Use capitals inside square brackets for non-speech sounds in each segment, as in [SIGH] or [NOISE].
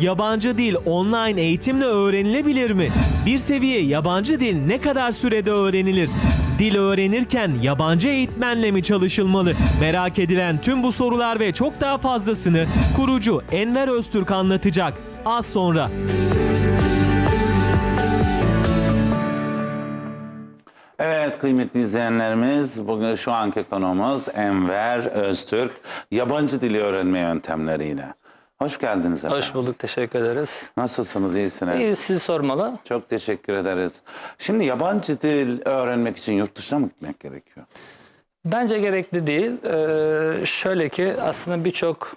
Yabancı dil online eğitimle öğrenilebilir mi? Bir seviye yabancı dil ne kadar sürede öğrenilir? Dil öğrenirken yabancı eğitmenle mi çalışılmalı? Merak edilen tüm bu sorular ve çok daha fazlasını kurucu Enver Öztürk anlatacak. Az sonra. Evet kıymetli izleyenlerimiz bugün şu anki konumuz Enver Öztürk yabancı dili öğrenme yöntemleriyle. Hoş geldiniz efendim. Hoş bulduk, teşekkür ederiz. Nasılsınız, iyisiniz? İyi, sizi sormalı. Çok teşekkür ederiz. Şimdi yabancı dil öğrenmek için yurt dışına mı gitmek gerekiyor? Bence gerekli değil. Ee, şöyle ki aslında birçok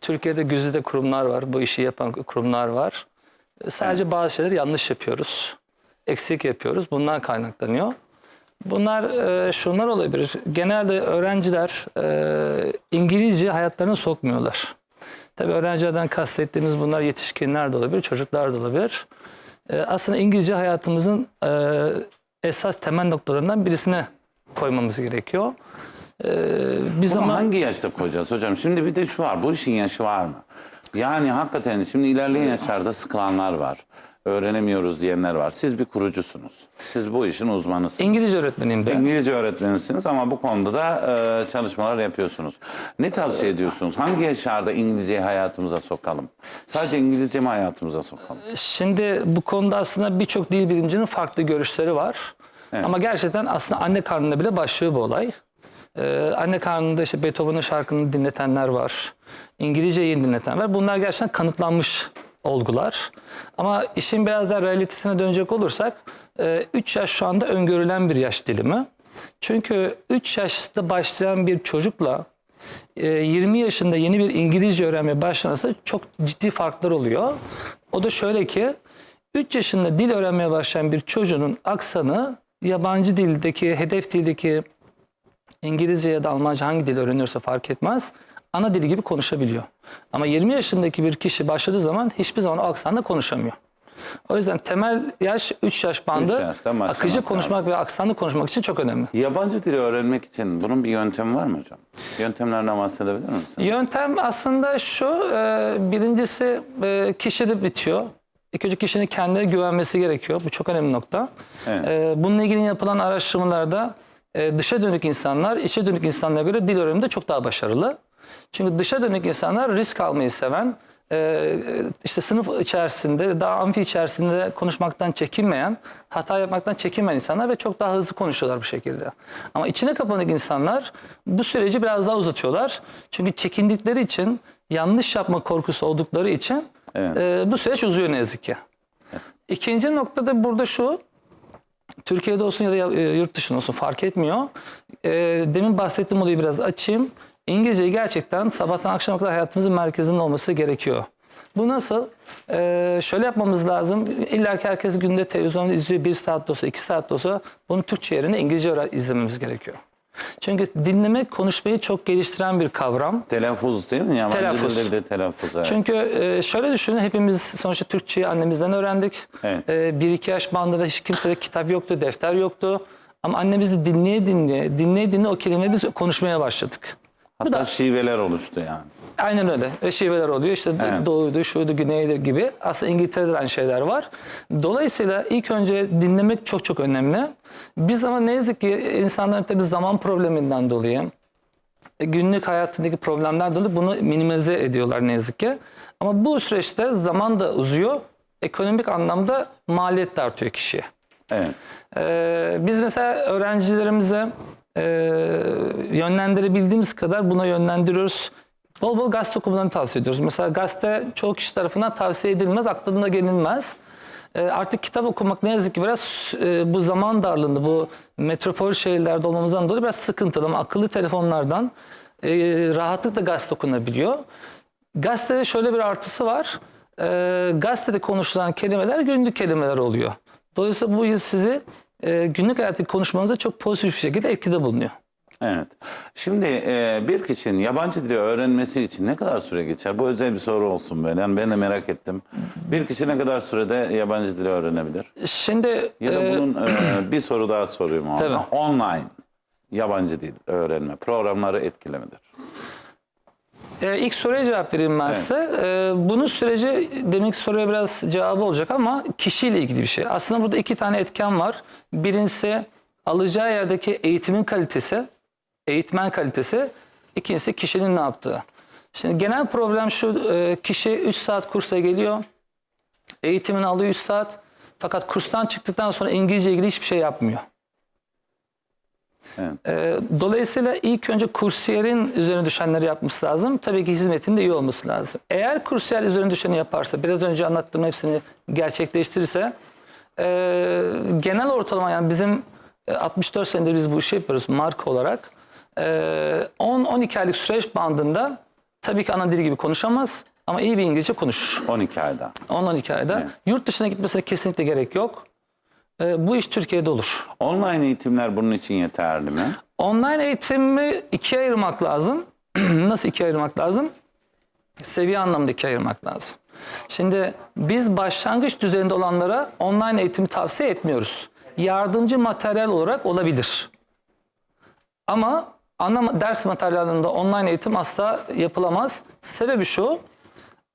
Türkiye'de güzide kurumlar var, bu işi yapan kurumlar var. Sadece bazı şeyleri yanlış yapıyoruz, eksik yapıyoruz. Bundan kaynaklanıyor. Bunlar e, şunlar olabilir. Genelde öğrenciler e, İngilizce hayatlarına sokmuyorlar. Tabii öğrencilerden kastettiğimiz bunlar yetişkinler de olabilir, çocuklar da olabilir. E, aslında İngilizce hayatımızın e, esas temel noktalarından birisine koymamız gerekiyor. E, biz Bunu ama hangi yaşta koyacağız hocam? Şimdi bir de şu var, bu işin yaşı var mı? Yani hakikaten şimdi ilerleyen yaşlarda sıkılanlar var. Öğrenemiyoruz diyenler var. Siz bir kurucusunuz. Siz bu işin uzmanısınız. İngilizce öğretmeniyim de. İngilizce öğretmenisiniz ama bu konuda da e, çalışmalar yapıyorsunuz. Ne tavsiye ediyorsunuz? Hangi yaşlarda İngilizceyi hayatımıza sokalım? Sadece İngilizce mi hayatımıza sokalım? Şimdi bu konuda aslında birçok dil bilimcinin farklı görüşleri var. Evet. Ama gerçekten aslında anne karnında bile başlıyor bu olay. Ee, anne karnında işte Beethoven'ın şarkını dinletenler var. İngilizceyi dinleten var. Bunlar gerçekten kanıtlanmış olgular. Ama işin biraz daha realitesine dönecek olursak 3 yaş şu anda öngörülen bir yaş dilimi. Çünkü 3 yaşta başlayan bir çocukla e, 20 yaşında yeni bir İngilizce öğrenmeye başlaması çok ciddi farklar oluyor. O da şöyle ki 3 yaşında dil öğrenmeye başlayan bir çocuğun aksanı yabancı dildeki, hedef dildeki İngilizce ya da Almanca hangi dil öğreniyorsa fark etmez. Ana dili gibi konuşabiliyor. Ama 20 yaşındaki bir kişi başladığı zaman hiçbir zaman o aksanla konuşamıyor. O yüzden temel yaş 3 yaş bandı Üç yaştan başlamak akıcı konuşmak ve aksanlı konuşmak için çok önemli. Yabancı dili öğrenmek için bunun bir yöntemi var mı hocam? Yöntemlerden bahsedebilir misiniz? Yöntem aslında şu, e, birincisi e, kişide bitiyor. İlk önce kişinin kendine güvenmesi gerekiyor. Bu çok önemli nokta. Evet. E, bununla ilgili yapılan araştırmalarda dışa dönük insanlar içe dönük insanlara göre dil öğreniminde çok daha başarılı. Çünkü dışa dönük insanlar risk almayı seven, e, işte sınıf içerisinde, daha amfi içerisinde konuşmaktan çekinmeyen, hata yapmaktan çekinmeyen insanlar ve çok daha hızlı konuşuyorlar bu şekilde. Ama içine kapanık insanlar bu süreci biraz daha uzatıyorlar. Çünkü çekindikleri için, yanlış yapma korkusu oldukları için Evet. e, bu süreç uzuyor ne yazık ki. İkinci nokta da burada şu, Türkiye'de olsun ya da e, yurt dışında olsun fark etmiyor. E, demin bahsettiğim olayı biraz açayım. İngilizceyi gerçekten sabahtan akşama kadar hayatımızın merkezinde olması gerekiyor. Bu nasıl? E, şöyle yapmamız lazım. İlla ki herkes günde televizyonda izliyor. Bir saat de olsa, iki saat de olsa bunun Türkçe yerine İngilizce öğren- izlememiz gerekiyor. Çünkü dinlemek, konuşmayı çok geliştiren bir kavram. Telaffuz değil mi? Yabancı Telaffuz. dilde de telaffuz. Evet. Çünkü e, şöyle düşünün hepimiz sonuçta Türkçeyi annemizden öğrendik. Evet. E, bir iki yaş bandında hiç kimsede kitap yoktu, defter yoktu. Ama annemizi dinleye dinleye, dinleye dinleye o kelimeyi biz konuşmaya başladık. Hatta da- şiveler oluştu yani. Aynen öyle. Ve şiveler oluyor. İşte Evet. doğuydu, şuydu, güneydi gibi. Aslında İngiltere'de de aynı şeyler var. Dolayısıyla ilk önce dinlemek çok çok önemli. Biz ama ne yazık ki insanların tabii zaman probleminden dolayı, e, günlük hayatındaki problemler dolayı bunu minimize ediyorlar ne yazık ki. Ama bu süreçte zaman da uzuyor. Ekonomik anlamda maliyet de artıyor kişiye. Evet. Ee, biz mesela öğrencilerimize e, yönlendirebildiğimiz kadar buna yönlendiriyoruz. Bol bol gazete okumalarını tavsiye ediyoruz. Mesela gazete çoğu kişi tarafından tavsiye edilmez, aklına gelinmez. Ee, artık kitap okumak ne yazık ki biraz e, bu zaman darlığında, bu metropol şehirlerde olmamızdan dolayı biraz sıkıntılı. Ama akıllı telefonlardan e, rahatlıkla gazete okunabiliyor. Gazetede şöyle bir artısı var. Ee, gazetede konuşulan kelimeler günlük kelimeler oluyor. Dolayısıyla bu sizi e, günlük hayattaki konuşmanızda çok pozitif bir şekilde etkide bulunuyor. Evet. Şimdi e, bir kişinin yabancı dili öğrenmesi için ne kadar süre geçer? Bu özel bir soru olsun böyle. Yani ben de merak ettim. Bir kişi ne kadar sürede yabancı dili öğrenebilir? Şimdi Ya da e, bunun e, [CLEARS THROAT] bir soru daha sorayım orada. Tabii. Online yabancı dil öğrenme programları etkili midir? Ee, ilk soruya cevap vereyim ben size. Ee, bunun süreci demek soruya biraz cevabı olacak ama kişiyle ilgili bir şey. Aslında burada iki tane etken var. Birincisi alacağı yerdeki eğitimin kalitesi, eğitmen kalitesi. İkincisi kişinin ne yaptığı. Şimdi genel problem şu, e, kişi 3 saat kursa geliyor, eğitimini alıyor 3 saat. Fakat kurstan çıktıktan sonra İngilizce ilgili hiçbir şey yapmıyor. Evet. Ee, Dolayısıyla ilk önce kursiyerin üzerine düşenleri yapması lazım. Tabii ki hizmetin de iyi olması lazım. Eğer kursiyer üzerine düşeni yaparsa, biraz önce anlattığım hepsini gerçekleştirirse, e, genel ortalama yani bizim e, 64 senedir biz bu işi yapıyoruz marka olarak. E, 10-12 aylık süreç bandında tabii ki ana dili gibi konuşamaz ama iyi bir İngilizce konuşur. 12 ayda. 10-12 ayda. Evet. Yurt dışına gitmesine kesinlikle gerek yok. E, bu iş Türkiye'de olur. Online eğitimler bunun için yeterli mi? Online eğitimi ikiye ayırmak lazım. [CLEARS THROAT] Nasıl ikiye ayırmak lazım? Seviye anlamında ikiye ayırmak lazım. Şimdi biz başlangıç düzeyinde olanlara online eğitimi tavsiye etmiyoruz. Yardımcı materyal olarak olabilir. Ama ana ders materyalinde online eğitim asla yapılamaz. Sebebi şu,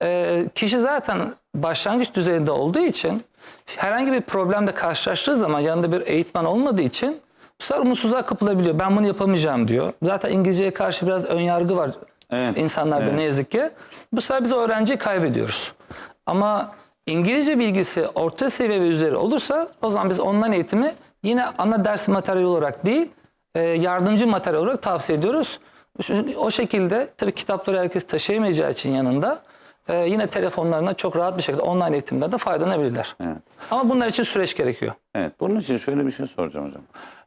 e, kişi zaten başlangıç düzeyinde olduğu için herhangi bir problemle karşılaştığı zaman yanında bir eğitmen olmadığı için bu sefer umutsuzluğa kapılabiliyor. Ben bunu yapamayacağım diyor. Zaten İngilizceye karşı biraz ön yargı var Evet, insanlarda evet. ne yazık ki. Bu sefer biz öğrenciyi kaybediyoruz. Ama İngilizce bilgisi orta seviye ve üzeri olursa o zaman biz online eğitimi yine ana ders materyali olarak değil e, yardımcı materyal olarak tavsiye ediyoruz. O şekilde tabii kitapları herkes taşıyamayacağı için yanında e, yine telefonlarına çok rahat bir şekilde online eğitimlerden faydalanabilirler. Evet. Ama bunlar için süreç gerekiyor. Evet. Bunun için şöyle bir şey soracağım hocam.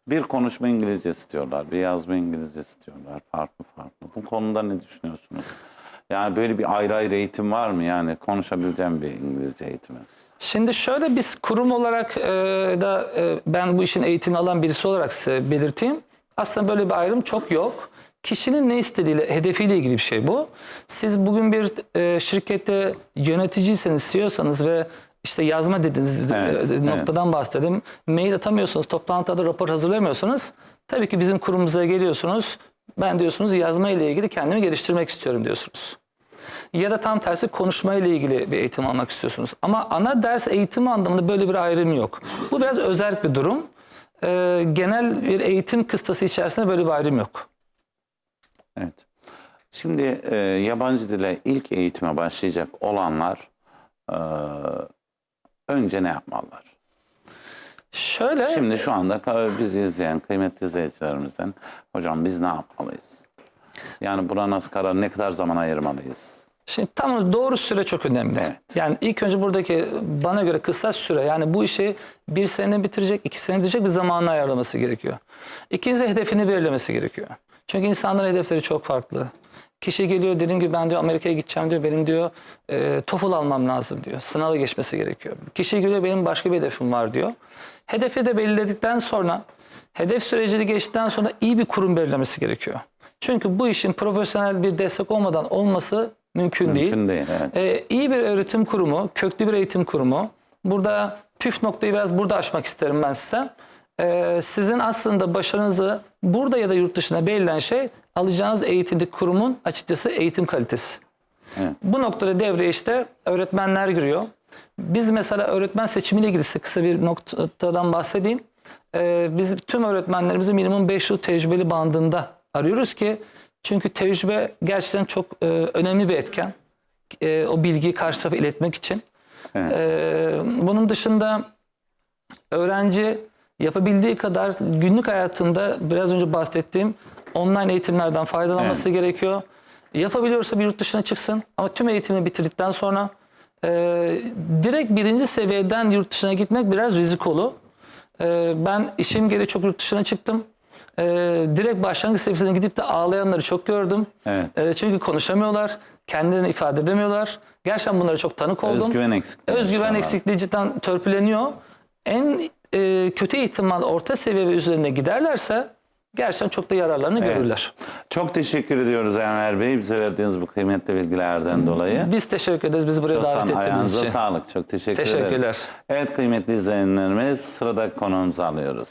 Bir konuşma İngilizce istiyorlar, bir yazma İngilizce istiyorlar. Farklı farklı. Bu konuda ne düşünüyorsunuz? Yani böyle bir ayrı ayrı eğitim var mı? Yani konuşabileceğim bir İngilizce eğitimi. Şimdi şöyle biz kurum olarak e, da e, ben bu işin eğitimini alan birisi olarak size belirteyim. Aslında böyle bir ayrım çok yok. Kişinin ne istediğiyle, hedefiyle ilgili bir şey bu. Siz bugün bir e, şirkette yöneticiyseniz, CEO'sanız ve işte yazma dediğiniz Evet, e, evet. noktadan bahsedelim. Mail atamıyorsunuz, toplantıda rapor hazırlamıyorsanız tabii ki bizim kurumumuza geliyorsunuz. Ben diyorsunuz yazma ile ilgili kendimi geliştirmek istiyorum diyorsunuz. Ya da tam tersi konuşma ile ilgili bir eğitim almak istiyorsunuz. Ama ana ders eğitimi anlamında böyle bir ayrım yok. Bu biraz özel bir durum. Ee, genel bir eğitim kıstası içerisinde böyle bir ayrım yok. Evet. Şimdi e, yabancı dile ilk eğitime başlayacak olanlar e, önce ne yapmalılar? Şöyle Şimdi şu anda bizi izleyen kıymetli izleyicilerimizden hocam biz ne yapmalıyız? Yani buna nasıl karar, ne kadar zaman ayırmalıyız? Şimdi tam doğru süre çok önemli. Evet. Yani ilk önce buradaki bana göre kısa süre yani bu işi bir sene bitirecek, iki sene bitirecek bir zamanını ayarlaması gerekiyor. İkincisi hedefini belirlemesi gerekiyor. Çünkü insanların hedefleri çok farklı. Kişi geliyor dediğim gibi ben diyor Amerika'ya gideceğim diyor. Benim diyor e, TOEFL almam lazım diyor. Sınava geçmesi gerekiyor. Kişi geliyor benim başka bir hedefim var diyor. Hedefi de belirledikten sonra hedef sürecini geçtikten sonra iyi bir kurum belirlemesi gerekiyor. Çünkü bu işin profesyonel bir destek olmadan olması mümkün, değil. Mümkün değil. Evet. Ee, iyi bir öğretim kurumu, köklü bir eğitim kurumu. Burada püf noktayı biraz burada açmak isterim ben size. Ee, sizin aslında başarınızı burada ya da yurt dışına belirlen şey alacağınız eğitimdeki kurumun açıkçası eğitim kalitesi. Evet. Bu noktada devreye işte öğretmenler giriyor. Biz mesela öğretmen seçimiyle ilgili kısa bir noktadan bahsedeyim. Ee, biz tüm öğretmenlerimizi minimum 5 yıl tecrübeli bandında arıyoruz ki çünkü tecrübe gerçekten çok e, önemli bir etken. E, o bilgiyi karşı tarafa iletmek için. Evet. Ee, bunun dışında öğrenci yapabildiği kadar günlük hayatında biraz önce bahsettiğim online eğitimlerden faydalanması gerekiyor. Yapabiliyorsa bir yurt dışına çıksın ama tüm eğitimini bitirdikten sonra e, direkt birinci seviyeden yurt dışına gitmek biraz rizikolu. E, ben işim gereği çok yurt dışına çıktım. E, direkt başlangıç seviyesine gidip de ağlayanları çok gördüm. Evet. E, çünkü konuşamıyorlar, kendilerini ifade edemiyorlar. Gerçekten bunlara çok tanık oldum. Özgüven eksikliği. Özgüven eksikliği cidden törpüleniyor. En e, kötü ihtimal orta seviye ve üzerine giderlerse gerçekten çok da yararlarını Evet. görürler. Çok teşekkür ediyoruz Enver Bey bize verdiğiniz bu kıymetli bilgilerden dolayı. Biz teşekkür ederiz bizi buraya Çok davet ettiğiniz Ayağınıza için. sağlık. Çok teşekkür Teşekkürler. ederiz. Evet kıymetli izleyenlerimiz sıradaki konuğumuzu alıyoruz.